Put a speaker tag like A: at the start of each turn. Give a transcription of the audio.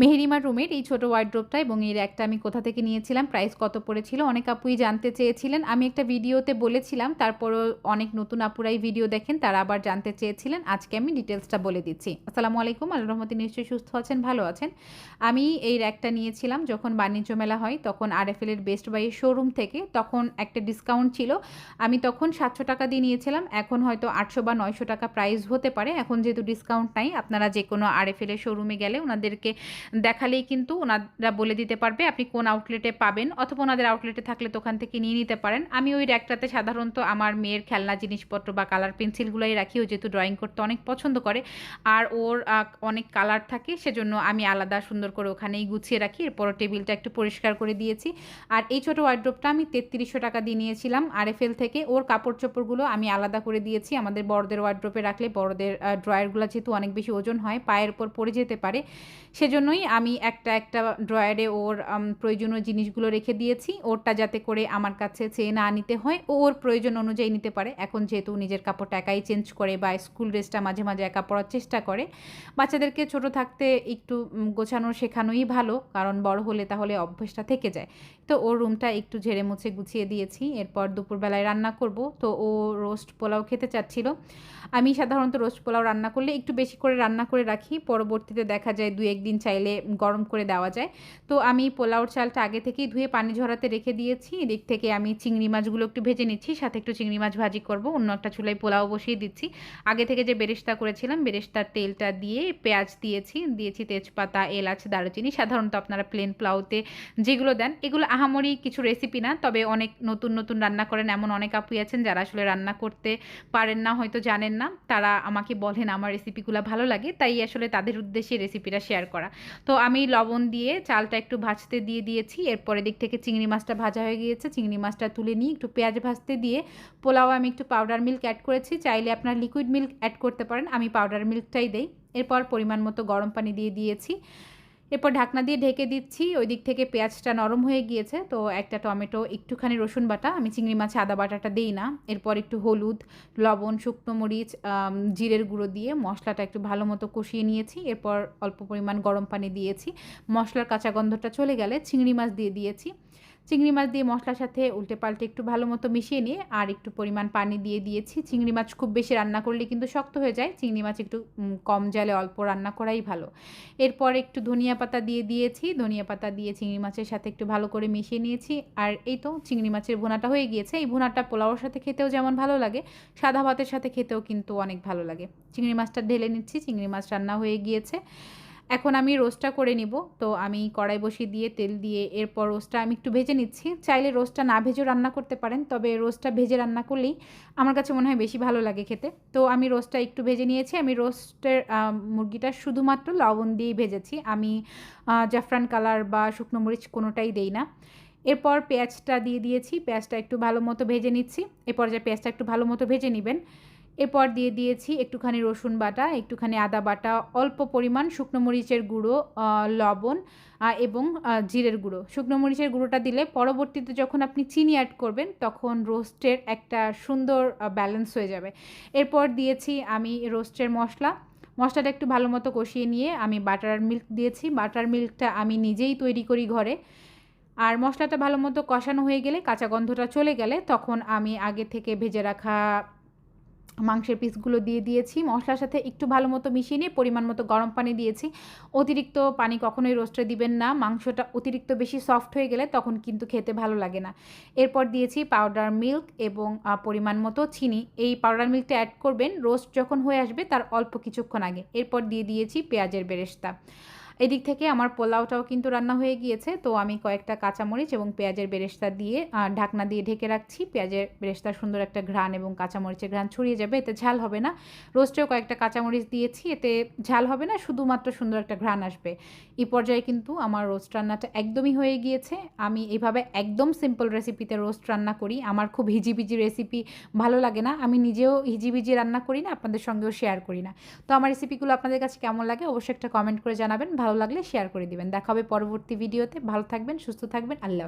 A: মেহেরিমার রুমের এই ছোটো ওয়ার্ড্রোপটা এবং এর একটা আমি কোথা থেকে নিয়েছিলাম প্রাইস কত পড়েছিল, অনেক আপুই জানতে চেয়েছিলেন। আমি একটা ভিডিওতে বলেছিলাম, তারপরও অনেক নতুন আপুরাই ভিডিও দেখেন, তারা আবার জানতে চেয়েছিলেন। আজকে আমি ডিটেলসটা বলে দিচ্ছি। আসসালামু আলাইকুম আল্লাহ রহমতে নিশ্চয়ই সুস্থ আছেন, ভালো আছেন। আমি এই র্যাকটা নিয়েছিলাম যখন বাণিজ্য মেলা হয়, তখন আর আরএফএলের বেস্ট বাইয়ের শোরুম থেকে, তখন একটা ডিসকাউন্ট ছিল। আমি তখন সাতশো টাকা দিয়ে নিয়েছিলাম, এখন হয়তো আটশো বা নয়শো টাকা প্রাইস হতে পারে। এখন যেহেতু ডিসকাউন্ট নাই, আপনারা যে কোনো আর আরএফএলের শোরুমে গেলে ওনাদেরকে দেখালেই কিন্তু ওনারা বলে দিতে পারবে আপনি কোন আউটলেটে পাবেন অথবা ওনাদের আউটলেটে থাকলে তো ওখান থেকে নিয়ে নিতে পারেন। আমি ওই র্যাকটাতে সাধারণত আমার মেয়ের খেলনা, জিনিসপত্র বা কালার পেন্সিলগুলোই রাখি। ও যেহেতু ড্রয়িং করতে অনেক পছন্দ করে আর ওর অনেক কালার থাকে সেজন্য আমি আলাদা সুন্দর করে ওখানেই গুছিয়ে রাখি। এরপর টেবিলটা একটু পরিষ্কার করে দিয়েছি। আর এই ছোটো ওয়ার্ড্রোপটা আমি তেত্রিশশো টাকা দিয়ে নিয়েছিলাম আরএফএল থেকে। ওর কাপড় চোপড়গুলো আমি আলাদা করে দিয়েছি। আমাদের বড়দের ওয়ার্ড্রোপে রাখলে বড়দের ড্রয়ারগুলো যেহেতু অনেক বেশি ওজন হয়, পায়ের উপর পড়ে যেতে পারে। সেজন্যই আমি একটা একটা ড্রয়ারে ওর প্রয়োজনীয় জিনিসগুলো রেখে দিয়েছি। ওরটা যাতে করে আমার কাছে চেয়ে না নিতে হয় ও ওর প্রয়োজন অনুযায়ী নিতে পারে। এখন যেহেতু নিজের কাপড়টা একাই চেঞ্জ করে বা স্কুল ড্রেসটা মাঝে মাঝে একা পরার চেষ্টা করে, বাচ্চাদেরকে ছোট থাকতে একটু গোছানো শেখানোই ভালো, কারণ বড় হলে তাহলে অভ্যেসটা থেকে যায়। তো ওর রুমটা একটু ঝেড়ে মুছে গুছিয়ে দিয়েছি। এরপর দুপুরবেলায় রান্না করব। তো ও রোস্ট পোলাও খেতে চাচ্ছিল। আমি সাধারণত রোস্ট পোলাও রান্না করলে একটু বেশি করে রান্না করে রাখি। পরবর্তীতে দেখা যায় দু একদিন চাইলে গরম করে দেওয়া যায়। তো আমি পোলাওর চালটা আগে থেকেই ধুয়ে পানি ঝরাতে রেখে দিয়েছি। এদিক থেকে আমি চিংড়ি মাছগুলো একটু ভেজে নিচ্ছি, সাথে একটু চিংড়ি মাছ ভাজি করব। অন্য একটা চুলায় পোলাও বসিয়ে দিচ্ছি। আগে থেকে যে বেরেস্তা করেছিলাম, বেরেস্তার তেলটা দিয়ে পেঁয়াজ দিয়েছি দিয়েছি তেজপাতা, এলাচ, দারুচিনি। সাধারণত আপনারা প্লেন পোলাওতে যেগুলো দেন, এগুলো আহামরি কিছু রেসিপি না, তবে অনেক নতুন নতুন রান্না করেন এমন অনেক আপুই আছেন যারা আসলে রান্না করতে পারেন না, হয়তো জানেন না। তারা আমাকে বলেন আমার রেসিপিগুলো ভালো লাগে, তাই আসলে তাদের উদ্দেশ্যে রেসিপিটা শেয়ার করা। তো আমি লবণ দিয়ে চালটা একটু ভাজতে দিয়ে দিয়েছি। এরপরে দিক থেকে চিংড়ি মাছটা ভাজা হয়ে গিয়েছে। চিংড়ি মাছটা তুলে নিয়ে একটু পেঁয়াজ ভাজতে দিয়ে পোলাও আমি একটু পাউডার মিল্ক অ্যাড করেছি। চাইলে আপনার লিকুইড মিল্ক অ্যাড করতে পারেন। আমি পাউডার মিল্কটাই দেই। এরপর পরিমাণ মতো গরম পানি দিয়ে দিয়েছি। এরপর ঢাকনা দিয়ে ঢেকে দিচ্ছি। ওই দিক থেকে পেঁয়াজটা নরম হয়ে গিয়েছে। তো একটা টমেটো, একটুখানি রসুন বাটা। আমি চিংড়ি মাছে আদা বাটাটা দিই না। এরপর একটু হলুদ, লবণ, শুকনো মরিচ জিরের গুঁড়ো দিয়ে মশলাটা একটু ভালো মতো কষিয়ে নিয়েছি। এরপর অল্প পরিমাণ গরম পানি দিয়েছি। মশলার কাঁচা গন্ধটা চলে গেলে চিংড়ি মাছ দিয়ে দিয়েছি। চিংড়ি মাছ দিয়ে মশলার সাথে উল্টে পাল্টে একটু ভালো মতো মিশিয়ে নিয়ে আর একটু পরিমাণ পানি দিয়ে দিয়েছি। চিংড়ি মাছ খুব বেশি রান্না করলে কিন্তু শক্ত হয়ে যায়। চিংড়ি মাছ একটু কম জালে অল্প রান্না করাই ভালো। এরপর একটু ধনিয়া পাতা দিয়ে দিয়েছি। ধনিয়া পাতা দিয়ে চিংড়ি মাছের সাথে একটু ভালো করে মিশিয়ে নিয়েছি। আর এই তো চিংড়ি মাছের ভুনাটা হয়ে গিয়েছে। এই ভুনাটা পোলাওর সাথে খেতেও যেমন ভালো লাগে, সাদা ভাতের সাথে খেতেও কিন্তু অনেক ভালো লাগে। চিংড়ি মাছটা ঢেলে নিচ্ছি। চিংড়ি মাছ রান্না হয়ে গিয়েছে। এখন আমি রোস্টটা করে নিব। তো আমি কড়াই বসিয়ে দিয়ে তেল দিয়ে এরপর রোস্টটা আমি একটু ভেজে নিচ্ছি। চাইলে রোস্টটা না ভেজেও রান্না করতে পারেন, তবে রোস্টটা ভেজে রান্না করলেই আমার কাছে মনে হয় বেশি ভালো লাগে খেতে। তো আমি রোস্টটা একটু ভেজে নিয়েছি। আমি রোস্টের মুরগিটা শুধুমাত্র লবণ দিয়েই ভেজেছি। আমি জাফরান কালার বা শুকনো মরিচ কোনোটাই দেই না। এরপর পেঁয়াজটা দিয়ে দিয়েছি। পেঁয়াজটা একটু ভালো মতো ভেজে নিচ্ছি। এরপর যে পেঁয়াজটা একটু ভালো মতো ভেজে নেবেন। এরপর দিয়ে দিয়েছি একটুখানি রসুন বাটা, একটুখানি আদা বাটা, অল্প পরিমাণ শুকনো মরিচের গুঁড়ো লবণ এবং জিরের গুঁড়ো। শুকনো মরিচের গুঁড়োটা দিলে পরবর্তীতে যখন আপনি চিনি অ্যাড করবেন, তখন রোস্টের একটা সুন্দর ব্যালেন্স হয়ে যাবে। এরপর দিয়েছি আমি রোস্টের মশলা। মশলাটা একটু ভালো মতো কষিয়ে নিয়ে আমি বাটার মিল্ক দিয়েছি। বাটার মিল্কটা আমি নিজেই তৈরি করি ঘরে। আর মশলাটা ভালো মতো কষানো হয়ে গেলে, কাঁচা গন্ধটা চলে গেলে, তখন আমি আগে থেকে ভেজে রাখা মাংসের পিসগুলো দিয়ে দিয়েছি। মশলার সাথে একটু ভালো মতো মিশিয়ে নিয়ে পরিমাণ মতো গরম পানি দিয়েছি। অতিরিক্ত পানি কখনোই রোস্টে দিবেন না। মাংসটা অতিরিক্ত বেশি সফট হয়ে গেলে তখন কিন্তু খেতে ভালো লাগে না। এরপর দিয়েছি পাউডার মিল্ক এবং পরিমাণ মতো চিনি। এই পাউডার মিল্কটা অ্যাড করবেন। রোস্ট যখন হয়ে আসবে তার অল্প কিছুক্ষণ আগে। এরপর দিয়ে দিয়েছি পেঁয়াজের বেরেস্তা। এদিক থেকে আমার পোলাওটাও কিন্তু রান্না হয়ে গিয়েছে। তো আমি কয়েকটা কাঁচামরিচ এবং পেঁয়াজের বেরেস্তা দিয়ে ঢাকনা দিয়ে ঢেকে রাখছি। পেঁয়াজের বেরেস্তার সুন্দর একটা ঘ্রাণ এবং কাঁচামরিচের ঘ্রাণ ছড়িয়ে যাবে, এতে ঝাল হবে না। রোস্টেও কয়েকটা কাঁচামরিচ দিয়েছি, এতে ঝাল হবে না, শুধুমাত্র সুন্দর একটা ঘ্রাণ আসবে। এই পর্যায়ে কিন্তু আমার রোস্ট রান্নাটা একদমই হয়ে গিয়েছে। আমি এইভাবে একদম সিম্পল রেসিপিতে রোস্ট রান্না করি। আমার খুব হিজিবিজি রেসিপি ভালো লাগে না। আমি নিজেও হিজিবিজি রান্না করি না, আপনাদের সঙ্গেও শেয়ার করি না। তো আমার রেসিপিগুলো আপনাদের কাছে কেমন লাগে অবশ্যই একটা কমেন্ট করে জানাবেন। ভালো লাগলে শেয়ার করে দিবেন। দেখা হবে পরবর্তী ভিডিওতে ভালো থাকবেন সুস্থ থাকবেন। আল্লাহ।